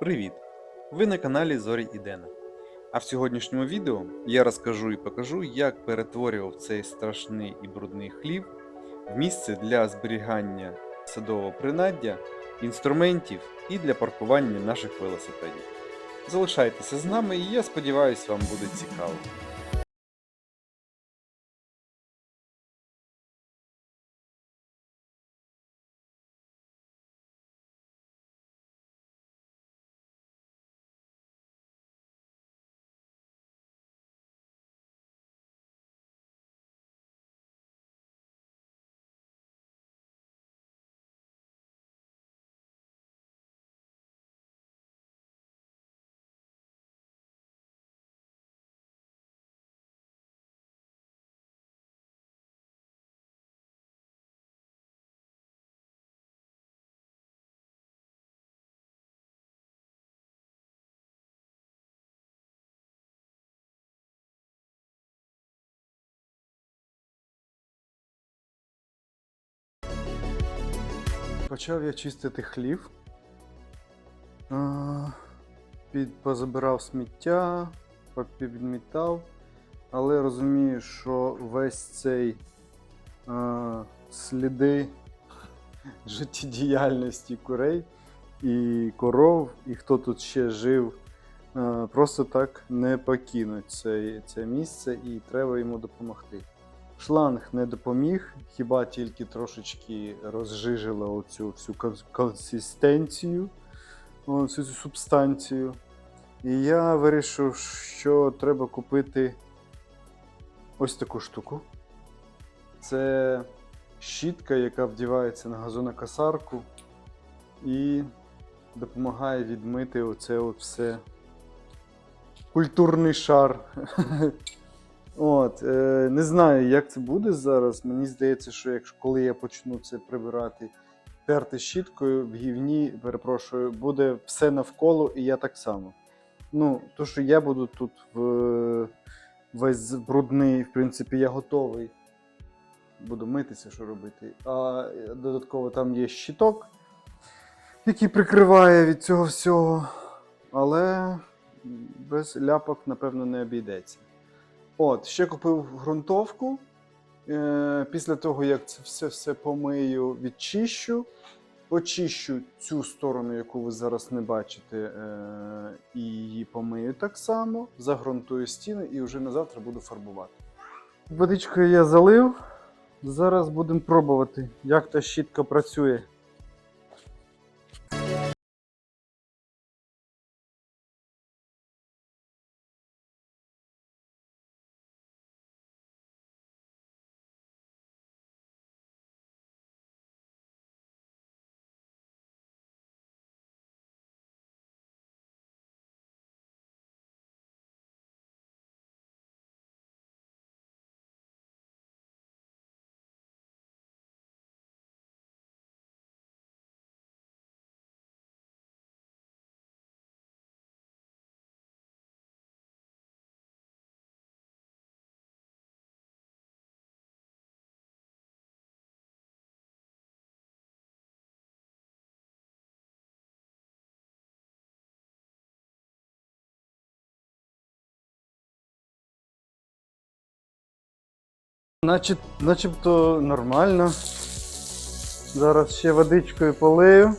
Привіт! Ви на каналі Зорі Ідена. А в сьогоднішньому відео я розкажу і покажу, як перетворював цей страшний і брудний хлів в місце для зберігання садового принаддя, інструментів і для паркування наших велосипедів. Залишайтеся з нами і я сподіваюся, вам буде цікаво. Почав я чистити хлів. Позабирав сміття, попідмітав, але розумію, що весь цей сліди життєдіяльності курей і коров, і хто тут ще жив, просто так не покинуть це, це місце і треба йому допомогти. Шланг не допоміг, хіба тільки трошечки розжижило оцю всю консистенцію, всю цю субстанцію. І я вирішив, що треба купити ось таку штуку. Це щітка, яка вдівається на газонокосарку і допомагає відмити оце от все культурний шар. От, е, не знаю, як це буде зараз. Мені здається, що якщо коли я почну це прибирати, терти щіткою в гівні, перепрошую, буде все навколо, і я так само. Ну, то, що я буду тут в, весь брудний, в принципі, я готовий. Буду митися, що робити. А додатково там є щиток, який прикриває від цього всього. Але без ляпок, напевно, не обійдеться. От, ще купив ґрунтовку. Е, після того, як це все, все помию, відчищу. Очищу цю сторону, яку ви зараз не бачите, е, і її помию так само, загрунтую стіни і вже на завтра буду фарбувати. Водичкою я залив. Зараз будемо пробувати, як та щітка працює. Наче, начебто нормально. Зараз ще водичкою полию.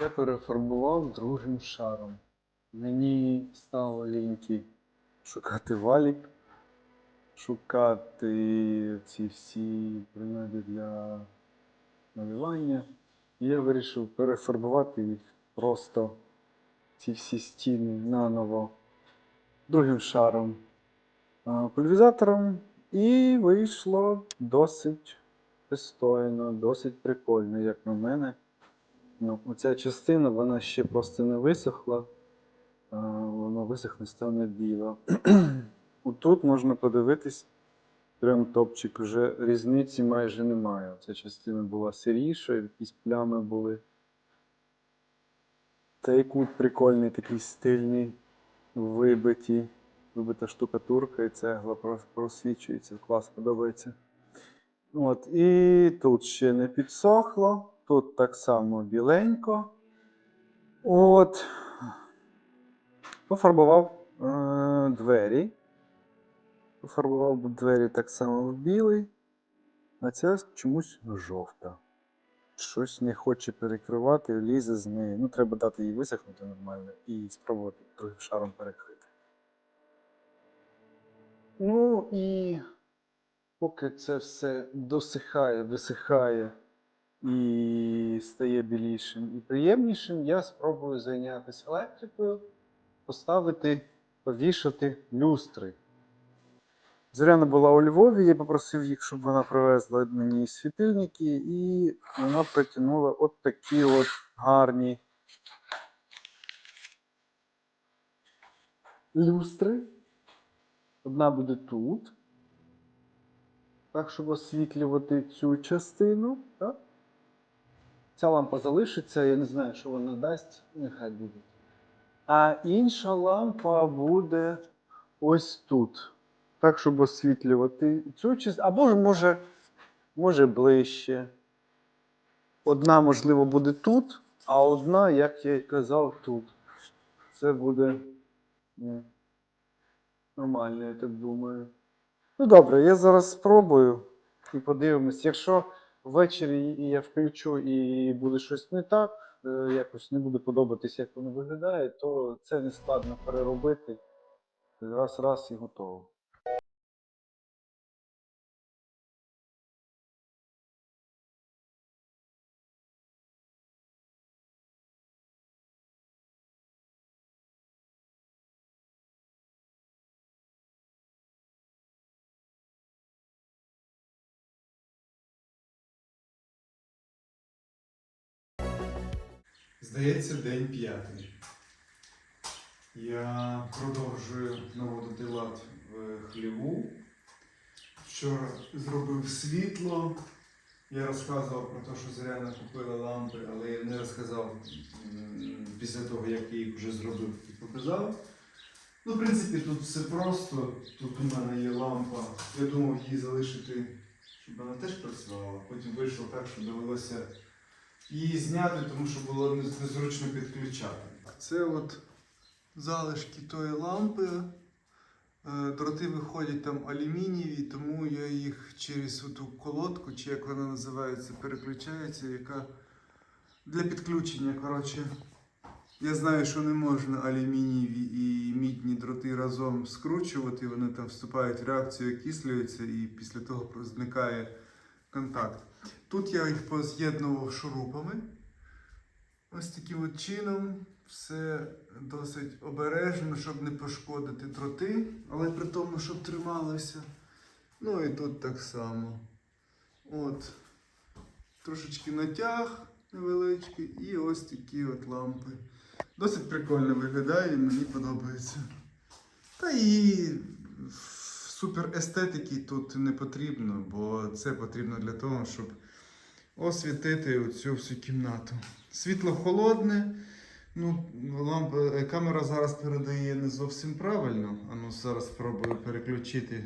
Я перефарбував другим шаром. Мені стало ліньки шукати валік, шукати ці всі принади для малювання. І я вирішив перефарбувати їх просто ці всі стіни наново другим шаром пульвізатором. І вийшло досить пристойно, досить прикольно, як на мене. Ну, оця частина вона ще просто не висохла. А, воно висохне стане біло. Тут можна подивитись, прям топчик, вже різниці майже немає. Ця частина була сиріша, якісь плями були. Цей кут прикольний, такий стильний, вибиті, вибита штукатурка і цегла просвічується. Клас подобається. От, і тут ще не підсохло, тут так само біленько. От. Пофарбував е- двері. Пофарбував двері так само в білий, а ця чомусь жовта. Щось не хоче перекривати, лізе з неї. Ну, треба дати їй висохнути нормально і спробувати другим шаром перекрити. Ну і поки це все досихає, висихає і стає білішим і приємнішим, я спробую зайнятися електрикою, поставити, повішати люстри. Зоряна була у Львові, я попросив їх, щоб вона привезла мені світильники, і вона притягнула от такі от гарні люстри. Одна буде тут. Так, щоб освітлювати цю частину. Так? Ця лампа залишиться, я не знаю, що вона дасть, нехай буде. А інша лампа буде ось тут. Так, щоб освітлювати цю частину. Або ж може, може ближче. Одна, можливо, буде тут, а одна, як я й казав, тут. Це буде нормально, я так думаю. Ну добре, я зараз спробую і подивимось. Якщо ввечері я включу і буде щось не так, е, якось не буде подобатись, як воно виглядає, то це не складно переробити. Раз, раз і готово. Здається, день п'ятий. Я продовжую наводити лад в хліву. Вчора зробив світло. Я розказував про те, що Зоряна купила лампи, але я не розказав після того, як я їх вже зробив і показав. Ну, в принципі, тут все просто. Тут у мене є лампа. Я думав її залишити, щоб вона теж працювала. Потім вийшло так, що довелося її зняти, тому що було незручно підключати. Це от залишки тої лампи. Е, Дроти виходять там алюмінієві, тому я їх через ту колодку, чи як вона називається, переключається, яка для підключення. Коротше, я знаю, що не можна алюмінієві і мідні дроти разом скручувати, вони там вступають в реакцію, окислюються і після того зникає контакт. Тут я їх поз'єднував шурупами. Ось таким от чином. Все досить обережно, щоб не пошкодити дроти, але при тому, щоб трималося. Ну і тут так само. От. Трошечки натяг невеличкий і ось такі от лампи. Досить прикольно виглядає, мені подобається. Та і супер естетики тут не потрібно, бо це потрібно для того, щоб освітити цю всю кімнату. Світло холодне. Ну, лампа, е, камера зараз передає не зовсім правильно. А ну зараз спробую переключити.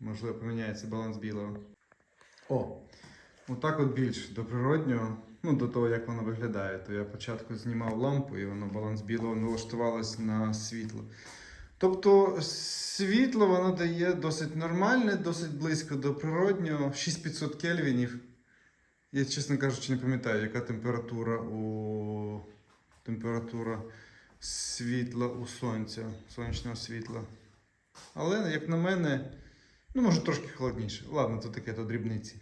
Можливо, поміняється баланс білого. О! Отак от більш до природнього, ну до того, як воно виглядає. То я спочатку знімав лампу і воно баланс білого налаштувалось на світло. Тобто світло воно дає досить нормальне, досить близько до природнього, 6500 кельвінів. Я, чесно кажучи, не пам'ятаю, яка температура у температура світла у сонця, сонячного світла. Але, як на мене, ну, може трошки холодніше. Ладно, то таке то дрібниці.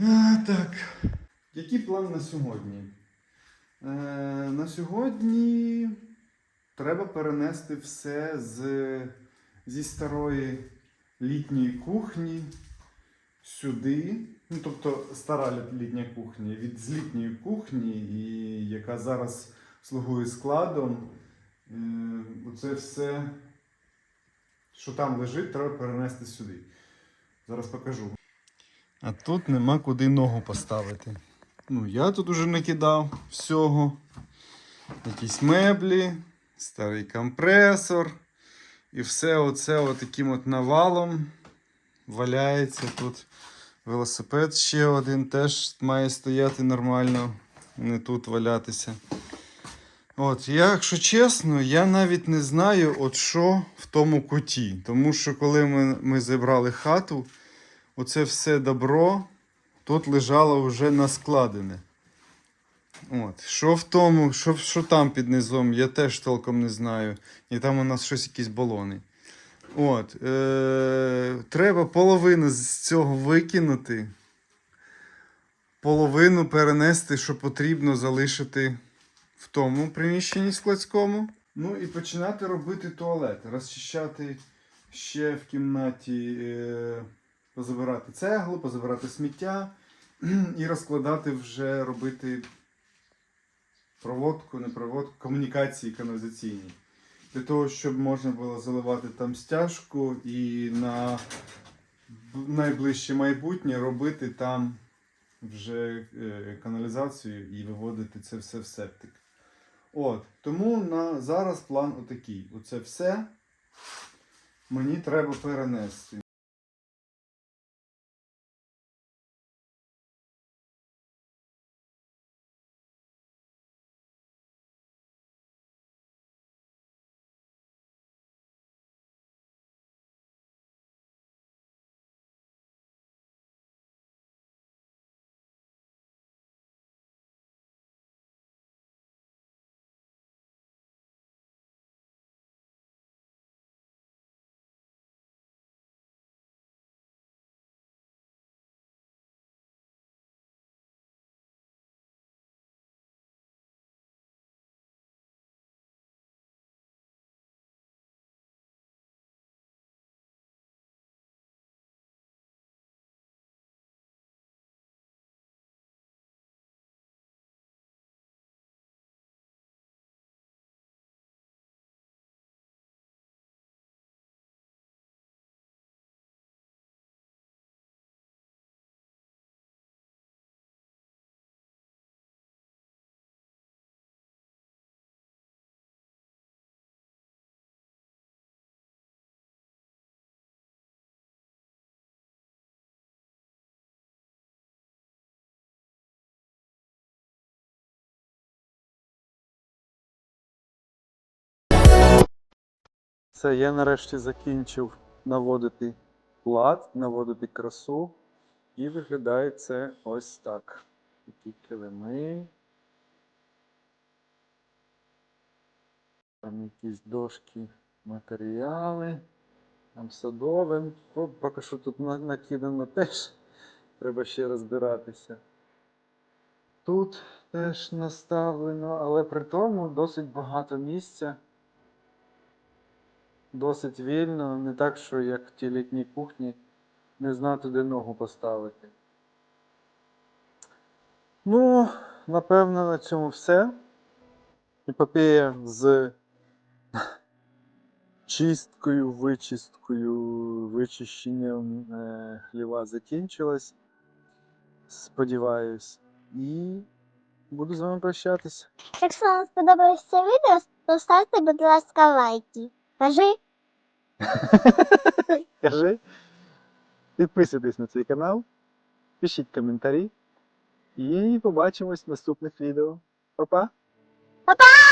А, так. Який план на сьогодні? Е, на сьогодні треба перенести все з, зі старої літньої кухні сюди. Ну, тобто стара літня кухня від з літньої кухні, і яка зараз слугує складом. Е, оце все, що там лежить, треба перенести сюди. Зараз покажу. А тут нема куди ногу поставити. Ну, я тут уже накидав всього. Якісь меблі, старий компресор. І все оце от таким от навалом валяється тут. Велосипед ще один теж має стояти нормально, не тут валятися. От, якщо чесно, я навіть не знаю, от що в тому куті. Тому що коли ми, ми зібрали хату, оце все добро тут лежало вже наскладене. От. Що в тому, що, що там під низом, я теж толком не знаю. І там у нас щось якісь балони. От, е, треба половину з цього викинути, половину перенести, що потрібно залишити в тому приміщенні складському. Ну і починати робити туалет, розчищати ще в кімнаті, е, позабирати цеглу, позабирати сміття і розкладати вже робити проводку, не проводку, комунікації каналізаційні. Для того, щоб можна було заливати там стяжку і на найближче майбутнє робити там вже е, каналізацію і виводити це все в септик. От, тому на зараз план отакий. Оце все мені треба перенести. Все, я нарешті закінчив наводити лад, наводити красу. І виглядає це ось так. Такі килими. Там якісь дошки, матеріали. Там садовим. О, поки що тут на- накидано теж. Треба ще розбиратися. Тут теж наставлено, але при тому досить багато місця. Досить вільно, не так, що як в тій літній кухні, не знати, де ногу поставити. Ну, напевно, на цьому все. Епопея з чисткою, вичисткою, вичищенням е, хліва закінчилась. Сподіваюсь. І буду з вами прощатися. Якщо вам сподобалось це відео, то ставте, будь ласка, лайки. Кажи. Кажи. Підписуйтесь на цей канал, пишіть коментарі і побачимось в наступних відео. Па-па! Па-па!